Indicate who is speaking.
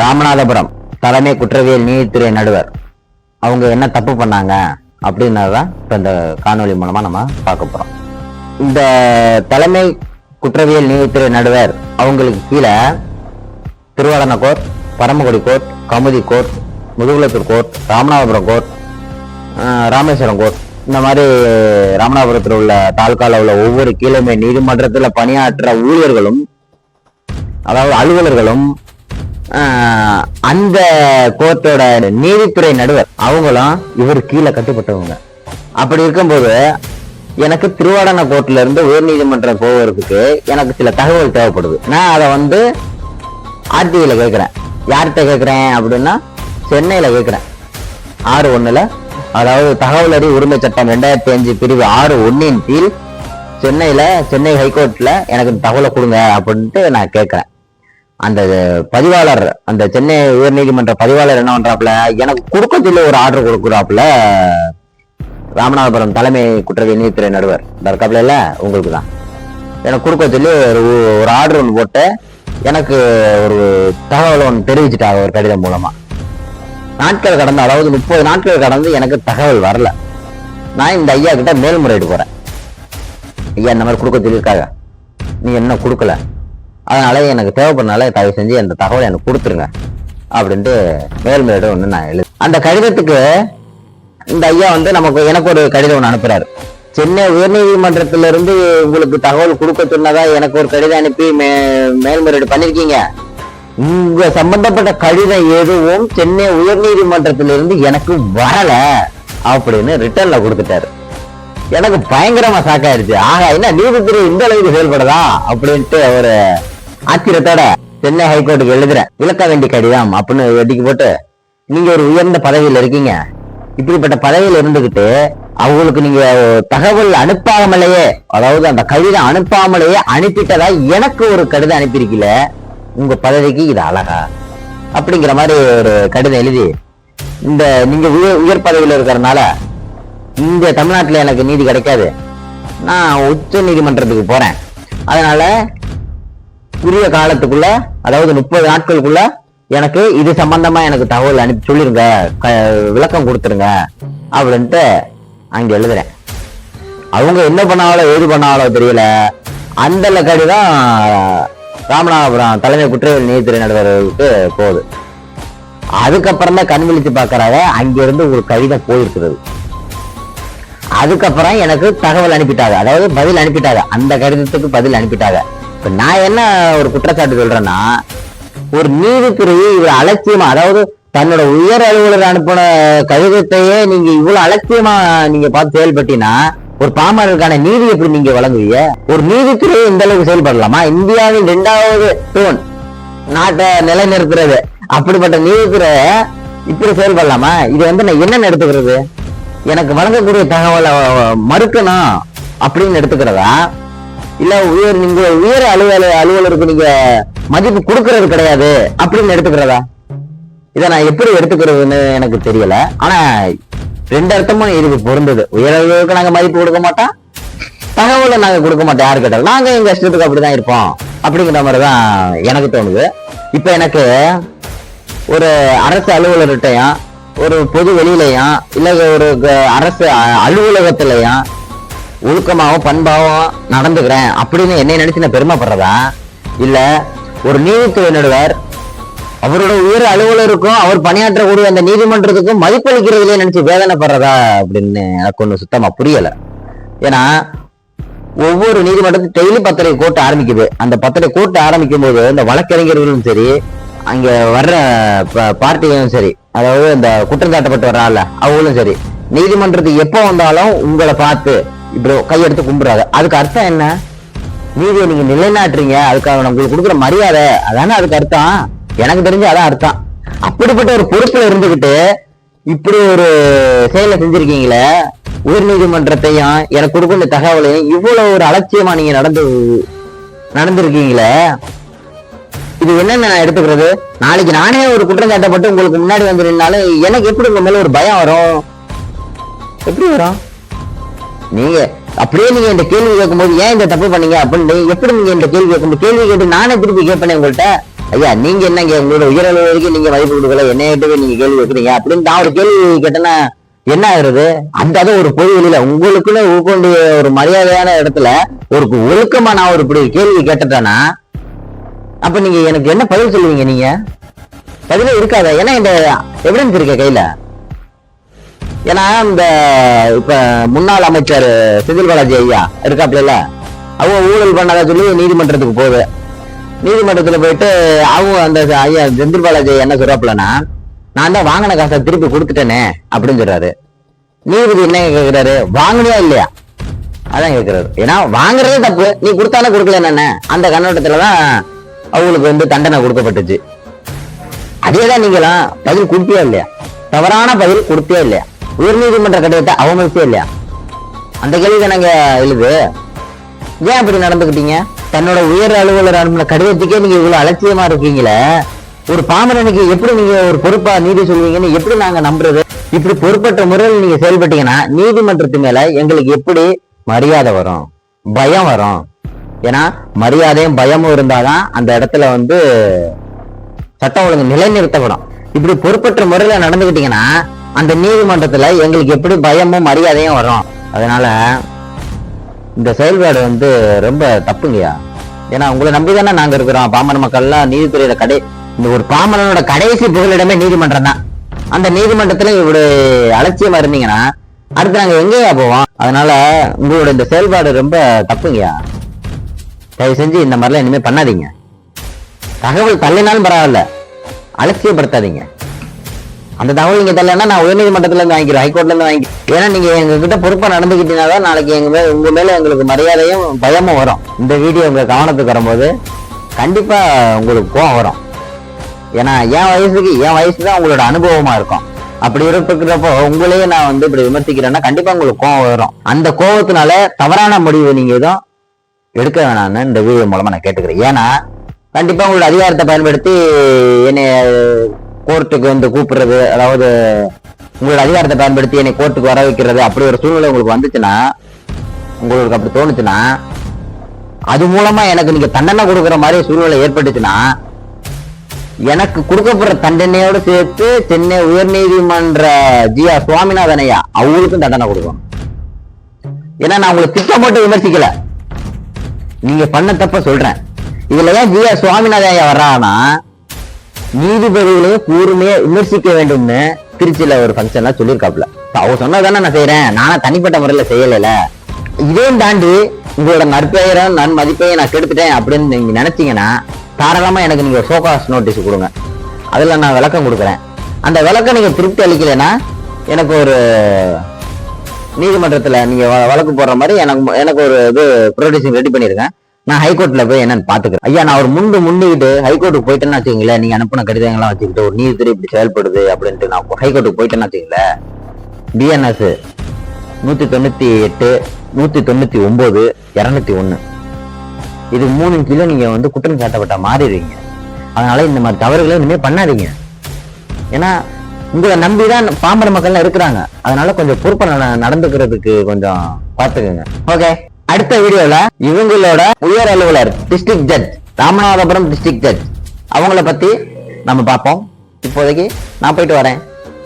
Speaker 1: ராமநாதபுரம் தலைமை குற்றவியல் நீதித்துறை நடுவர். அவங்க என்ன தப்பு பண்ணாங்க? அப்படின்னதான் இப்போ இந்த காணொளி மூலமா நம்ம பார்க்க போறோம். இந்த தலைமை குற்றவியல் நீதித்துறை நடுவர் அவங்களுக்கு கீழே திருவாளன court Paramakudi court Kamuthi court Mudukulathur court Ramanathapuram court Rameswaram court. இந்த மாதிரி ராமநாதபுரத்தில் உள்ள தாலுக்காவில் உள்ள ஒவ்வொரு கீழமே நீதிமன்றத்தில் பணியாற்ற ஊழியர்களும் அதாவது அலுவலர்களும் அந்த கோர்ட்டோட நீதித்துறை நடுவர் அவங்களும் இவர் கீழே கட்டுப்பட்டவங்க. அப்படி இருக்கும்போது எனக்கு திருவாடன கோர்ட்ல இருந்து உயர்நீதிமன்றம் போவதற்கு எனக்கு சில தகவல் தேவைப்படுது. நான் அதை வந்து ஆர்டிஐல கேட்குறேன். யார்கிட்ட கேட்குறேன் அப்படின்னா சென்னையில கேட்குறேன். ஆறு ஒன்றில் அதாவது தகவல் அறிவு உரிமை சட்டம் ரெண்டாயிரத்தி அஞ்சு பிரிவு ஆறு ஒன்னின் கீழ் சென்னையில சென்னை ஹைகோர்ட்ல எனக்கு தகவலை கொடுங்க அப்படின்ட்டு நான் கேட்குறேன். அந்த பதிவாளர் அந்த சென்னை உயர்நீதிமன்ற பதிவாளர் என்ன பண்றாப்புல எனக்கு கொடுக்க சொல்லி ஒரு ஆர்டர் கொடுக்குறாப்புல ராமநாதபுரம் தலைமை குற்றவியல் நீதித்துறை நடுவர். தற்காப்புல இருக்காப்புல இல்ல? உங்களுக்கு தான் எனக்கு கொடுக்க சொல்லி ஒரு ஒரு ஆர்டர் ஒன்று போட்டு எனக்கு ஒரு தகவல் ஒன்று தெரிவிச்சிட்டாங்க ஒரு கடிதம் மூலமா. நாட்கள் கடந்து அதாவது முப்பது நாட்கள் கடந்து எனக்கு தகவல் வரல. நான் இந்த ஐயா கிட்ட மேல்முறையீடு போறேன். ஐயா இந்த மாதிரி கொடுக்க சொல்லியிருக்காங்க நீ என்ன கொடுக்கல? அதனால எனக்கு தேவைப்படுறனால தயவு செஞ்சு அந்த தகவலை எனக்கு கொடுத்துருங்க அப்படின்ட்டு மேல்முறையீடு ஒன்று நான் எழுது அந்த கடிதத்துக்கு இந்த ஐயா வந்து நமக்கு எனக்கு ஒரு கடிதம் ஒன்று அனுப்புறாரு. சென்னை உயர்நீதிமன்றத்திலிருந்து உங்களுக்கு தகவல் கொடுக்க சொன்னதா எனக்கு ஒரு கடிதம் அனுப்பி மே மேல்முறையீடு பண்ணியிருக்கீங்க உங்க சம்பந்தப்பட்ட கடிதம் எதுவும் சென்னை உயர்நீதிமன்றத்திலிருந்து எனக்கு வரல அப்படின்னு ரிட்டர்ன்ல கொடுத்துட்டாரு. எனக்கு பயங்கரமா சாக்காயிருச்சு ஆகா என்ன நீதித்துறை இந்த அளவுக்கு செயல்படுதா? அப்படின்ட்டு ஒரு ஆத்திரத்தோட சென்னை ஹைகோர்ட்டுக்கு எழுதுறேன் விளக்க வேண்டிய கடிதம் அப்படின்னு வெட்டிக்கு போட்டு நீங்க ஒரு உயர்ந்த பதவியில் இருக்கீங்க. இப்படிப்பட்ட பதவியில் இருந்துகிட்டு அவங்களுக்கு நீங்க தகவல் அனுப்பாமலேயே அதாவது அந்த கடிதம் அனுப்பாமலேயே அனுப்பிட்டதா எனக்கு ஒரு கடிதம் அனுப்பியிருக்கீல உங்க பதவிக்கு இது அழகா? அப்படிங்கிற மாதிரி ஒரு கடிதம் எழுதி இந்த நீங்க உயர் உயர் பதவியில் இருக்கிறதுனால இந்த தமிழ்நாட்டில் எனக்கு நீதி கிடைக்காது. நான் உச்ச நீதிமன்றத்துக்கு போறேன். அதனால குறுகிய காலத்துக்குள்ள அதாவது முப்பது நாட்களுக்குள்ள எனக்கு இது சம்பந்தமா எனக்கு தகவல் அனுப்பி சொல்லிருங்க. க- விளக்கம் கொடுத்துருங்க. அப்படின்ட்டு அங்க எழுதுறேன். அவங்க என்ன பண்ணாலோ ஏது பண்ணாலோ தெரியல. அந்த கடிதம் ராமநாதபுரம் தலைமை குற்றவியல் நீதித்துறை நடுவர்களுக்கு போகுது. அதுக்கப்புறம் தான் கண் விழிச்சு பாக்குறாங்க அங்கிருந்து ஒரு கவிதை போயிருக்கிறது அதுக்கப்புறம் எனக்கு தகவல் அனுப்பிட்டாங்க. அதாவது பதில் அனுப்பிட்டாங்க. அந்த கடிதத்துக்கு பதில் அனுப்பிட்டாங்க. இப்போ நான் என்ன ஒரு குற்றச்சாட்டு சொல்றேன்னா ஒரு நீதித்துறையை இவர் அலட்சியமா அதாவது தன்னோட உயர் அலுவலர் அனுப்பின கடிதத்தையே நீங்க இவ்வளவு அலட்சியமா நீங்க பார்த்து செயல்பட்டீங்கன்னா ஒரு பாமரருக்கான நீதி எப்படி நீங்க வழங்குவீங்க? ஒரு நீதித்துறை இந்த அளவுக்கு செயல்படலாமா? இந்தியாவின் இரண்டாவது டோன் நாட்டை நிலைநிறுத்துறது. அப்படிப்பட்ட நீதித்துறை இப்படி செயல்படலாமா? இது வந்து நான் என்னன்னு எடுத்துக்கிறது? எனக்கு வழங்கக்கூடிய தகவலை மறுக்கணும் அப்படின்னு எடுத்துக்கிறதா? இல்ல உயர் நீங்க உயர் அலுவல அலுவலருக்கு நீங்க மதிப்பு கொடுக்கறது கிடையாது அப்படின்னு எடுத்துக்கிறதா? இதை நான் எப்படி எடுத்துக்கிறதுன்னு எனக்கு தெரியல. ஆனா ரெண்டு அர்த்தமும் இதுக்கு பொருந்தது. உயர் அலுவலருக்கு நாங்க மதிப்பு கொடுக்க மாட்டோம். தகவலை நாங்க கொடுக்க மாட்டோம் யாரு கேட்டாலும். நாங்க எங்க இஷ்டத்துக்கு அப்படிதான் இருப்போம். அப்படிங்கிற மாதிரி தான் எனக்கு தோணுது. இப்ப எனக்கு ஒரு அரசு அலுவலர்கிட்டையும் ஒரு பொது வெளியிலையும் இல்ல ஒரு அரசு அலுவலகத்திலையும் ஒழுக்கமாகவும் பண்பாகவும் நடந்துக்கிறேன் அப்படின்னு என்னை நினைச்சு நான் பெருமைப்படுறதா? இல்லை ஒரு நீதித்துறை நடுவர் அவரோட உயர் அலுவலருக்கும் அவர் பணியாற்றக்கூடிய அந்த நீதிமன்றத்துக்கும் மதிப்பளிக்கிறதுலே நினைச்சு வேதனைப்படுறதா அப்படின்னு எனக்கு ஒன்று சுத்தமா புரியல. ஏன்னா ஒவ்வொரு நீதிமன்றத்தும் டெய்லி பத்திரை கோர்ட் ஆரம்பிக்குது. அந்த பத்திரை கோர்ட் ஆரம்பிக்கும் போது இந்த வழக்கறிஞர்களும் சரி அங்க வர்ற ப- பார்ட்டியும் சரி அதாவது இந்த குற்றம் சாட்டப்பட்டு வர்றாள் அவங்களும் சரி நீதிமன்றத்துக்கு எப்போ வந்தாலும் உங்களை பார்த்து இப்படி கையெடுத்து கும்பிடுறாங்க அதுக்கு அர்த்தம் என்ன? நீதியை நீங்க நிலைநாட்டுறீங்க அதுக்காக நம்மளுக்கு உங்களுக்கு கொடுக்குற மரியாதை அதானே அதுக்கு அர்த்தம்? எனக்கு தெரிஞ்சு அதான் அர்த்தம். அப்படிப்பட்ட ஒரு பொறுப்புல இருந்துகிட்டு இப்படி ஒரு செயலை செஞ்சிருக்கீங்களே உயர்நீதிமன்றத்தையும் எனக்கு கொடுக்கிற தகவலையும் இவ்வளவு ஒரு அலட்சியமா நீங்க நடந்து நடந்திருக்கீங்களே? இது என்னென்ன நான் எடுத்துக்கிறது? நாளைக்கு நானே ஒரு குற்றம் சாட்டப்பட்டு உங்களுக்கு முன்னாடி வந்து நின்னாலும் எனக்கு எப்படி உங்க மேல ஒரு பயம் வரும்? எப்படி வரும்? நீங்க அப்படியே நீங்க இந்த கேள்வி கேட்கும்போது ஏன் இந்த தப்பு பண்ணீங்க அப்படின்னு எப்படி நீங்க இந்த கேள்வி கேட்கும்போது கேள்வி கேட்டு நானே திருப்பி கேட்பேன் உங்கள்கிட்ட ஐயா நீங்க என்னங்க உங்களோட உயர் வரைக்கும் நீங்க மதிப்பு கொடுக்கல என்ன கேட்டு நீங்க கேள்வி வைக்கிறீங்க அப்படின்னு நான் ஒரு கேள்வி கேட்டேன்னா என்ன ஆகுறது? அந்த அது ஒரு பொது வெளியில உங்களுக்குன்னு உட்கொண்டு ஒரு மரியாதையான இடத்துல ஒரு ஒழுக்கமா நான் ஒரு இப்படி கேள்வி கேட்டுட்டேன்னா அப்ப நீங்க எனக்கு என்ன பதில் சொல்லுவீங்க நீங்க? பதிலே இருக்காத? ஏன்னா இந்த எவிடன்ஸ் இருக்க கையில. ஏன்னா இந்த இப்ப முன்னாள் அமைச்சர் செந்தில் பாலாஜி ஐயா இருக்காப்ல அவங்க ஊழல் பண்ணாத சொல்லி நீதிமன்றத்துக்கு போகுது. நீதிமன்றத்தில் போயிட்டு அவங்க அந்த ஐயா செந்தில் பாலாஜி என்ன சொல்றாப்புலன்னா நான் தான் வாங்கின காசை திருப்பி கொடுத்துட்டேனே அப்படின்னு சொல்றாரு. நீதிபதி என்ன கேட்குறாரு வாங்கினியா இல்லையா? அதான் கேட்குறாரு ஏன்னா வாங்குறதே தப்பு. நீ கொடுத்தாலும் கொடுக்கல என்ன அந்த கண்ணோட்டத்துலதான் அவங்களுக்கு வந்து தண்டனை கொடுக்கப்பட்டுச்சு. அதேதான் நீங்களாம் பதில் கொடுத்தியா இல்லையா? தவறான பதில் கொடுத்தியா இல்லையா? உயர்நீதிமன்ற கடிதத்தை அவமதிச்சே இல்லையா? அந்த கேள்வி தானங்க எழுது. ஏன் அப்படி நடந்துக்கிட்டீங்க? தன்னோட உயர் அலுவலர் அனுப்பின கடிதத்துக்கே நீங்க இவ்வளவு அலட்சியமா இருக்கீங்களே? ஒரு பாமரனுக்கு எப்படி நீங்க ஒரு பொறுப்பா நீதி சொல்வீங்கன்னு எப்படி நாங்க நம்புறது? இப்படி பொறுப்பற்ற முறையில் நீங்க செயல்பட்டீங்கன்னா நீதிமன்றத்து மேல எங்களுக்கு எப்படி மரியாதை வரும்? பயம் வரும். ஏன்னா மரியாதையும் பயமும் இருந்தாதான் அந்த இடத்துல வந்து சட்டம் ஒழுங்கு நிலைநிறுத்தப்படும். இப்படி பொறுப்பற்ற முறையில நடந்துக்கிட்டீங்கன்னா அந்த நீதிமன்றத்தில் எங்களுக்கு எப்படி பயமும் மரியாதையும் வரும். அதனால இந்த செயல்பாடு வந்து ரொம்ப தப்புங்கய்யா. ஏன்னா உங்களை நம்பிதானே நாங்கள் இருக்கிறோம். பாமர மக்கள்லாம் நீதித்துறையில கடை இந்த ஒரு பாமரனோட கடைசி புகலிடமே நீதிமன்றம் தான். அந்த நீதிமன்றத்தில் இப்படி அலட்சியமா இருந்தீங்கன்னா அடுத்து நாங்கள் எங்கேயா போவோம்? அதனால உங்களோட இந்த செயல்பாடு ரொம்ப தப்புங்கய்யா. தயவு செஞ்சு இந்த மாதிரிலாம் இனிமேல் பண்ணாதீங்க. தகவல் தள்ளினாலும் பரவாயில்ல. அலட்சியப்படுத்தாதீங்க. அந்த தகவல் நீங்க தரலன்னா நான் உயர்நீதிமன்றத்துல இருந்து வாங்கிக்கிறேன் ஹைகோர்ட்ல இருந்து வாங்கி ஏன்னா நீங்க எங்ககிட்ட பொறுப்பா நடந்துக்கிட்டீங்கன்னா தான் நாளைக்கு எங்க மேல உங்க மேல எங்களுக்கு மரியாதையும் பயமும் வரும். இந்த வீடியோ உங்க கவனத்துக்கு வரும்போது கண்டிப்பா உங்களுக்கு கோவம் வரும். ஏன்னா என் வயசுக்கு என் வயசு தான் உங்களோட அனுபவமா இருக்கும். அப்படி இருக்கிறப்போ உங்களையே நான் வந்து இப்படி விமர்சிக்கிறேன்னா கண்டிப்பா உங்களுக்கு கோவம் வரும். அந்த கோவத்தினால தவறான முடிவு நீங்க எதுவும் எடுக்க வேணாம்னு இந்த வீடியோ மூலமா நான் கேட்டுக்கிறேன். ஏன்னா கண்டிப்பா உங்களோட அதிகாரத்தை பயன்படுத்தி என்னை கோர்ட்டுக்கு வந்து கூப்பிடுறது அதாவது உங்களோட அதிகாரத்தை பயன்படுத்தி என்னை கோர்ட்டுக்கு வர வைக்கிறது அப்படி ஒரு சூழ்நிலை உங்களுக்கு வந்துச்சுன்னா உங்களுக்கு அப்படி தோணுச்சுன்னா அது மூலமா எனக்கு நீங்க தண்டனை கொடுக்குற மாதிரி சூழ்நிலை ஏற்பட்டுச்சுன்னா எனக்கு கொடுக்கப்படுற தண்டனையோடு சேர்த்து சென்னை உயர்நீதிமன்ற ஜி ஆர் சுவாமிநாதன் ஐயா அவங்களுக்கும் தண்டனை கொடுக்கணும். ஏன்னா நான் உங்களை திட்டம் போட்டு விமர்சிக்கல. நீங்க பண்ண தப்ப சொல்றேன். இதுல ஏன் ஜி ஆர் சுவாமிநாதன் ஐயா வர்றாங்கன்னா நீதிபதிகளையும் கூர்மையா விமர்சிக்க வேண்டும்னு திருச்சியில ஒரு ஃபங்க்ஷன்ல சொல்லியிருக்காப்ல அவர் சொன்னதானே நான் செய்யறேன் நானும் தனிப்பட்ட முறையில செய்யல இதையும் தாண்டி உங்களோட நற்பெயரும் நன் மதிப்பையும் நான் கெடுத்துட்டேன் அப்படின்னு நீங்க நினைச்சீங்கன்னா தாராளமா எனக்கு நீங்க சோகாஸ் நோட்டீஸ் கொடுங்க. அதுல நான் விளக்கம் கொடுக்குறேன். அந்த விளக்கம் நீங்க திருப்தி அளிக்கலைன்னா எனக்கு ஒரு நீதிமன்றத்தில் நீங்கள் வ- வழக்கு போடுற மாதிரி எனக்கு எனக்கு ஒரு இது ப்ரொடியூசிங் ரெடி பண்ணியிருக்கேன் நான் ஹைகோர்ட்ல போய் என்னன்னு பாத்துக்கிறேன். ஐயா நான் ஒரு முண்டு முண்டிக்கிட்டு ஹைகோர்ட்டுக்கு போயிட்டேன்னு வச்சுக்கீங்களேன் நீங்க அனுப்பின கடிதங்கள்லாம் வச்சுக்கிட்டு ஒரு நீதித்துறை இப்படி செயல்படுது அப்படின்ட்டு நான் ஹைகோர்ட்டுக்கு போயிட்டேன்னு வச்சுக்கீங்களேன் பிஎன்எஸ் நூத்தி தொண்ணூத்தி எட்டு நூத்தி தொண்ணூத்தி ஒன்பது இரநூத்தி ஒண்ணு இது மூணு கிலோ நீங்க வந்து குற்றம் சாட்டப்பட்ட மாறிடுவீங்க அதனால இந்த மாதிரி தவறுகளை இனிமே பண்ணாதீங்க. ஏன்னா உங்களை நம்பிதான் பாம்பர மக்கள்லாம் இருக்கிறாங்க. அதனால கொஞ்சம் பொறுப்பா நட- நடந்துக்கிறதுக்கு கொஞ்சம் பார்த்துக்கோங்க ஓகே அடுத்த வீடியோல இவங்களோட உயர் அலுவலர் district judge Ramanathapuram district judge அவங்கள பத்தி நம்ம பார்ப்போம். இப்போதைக்கு நான் போயிட்டு வரேன்.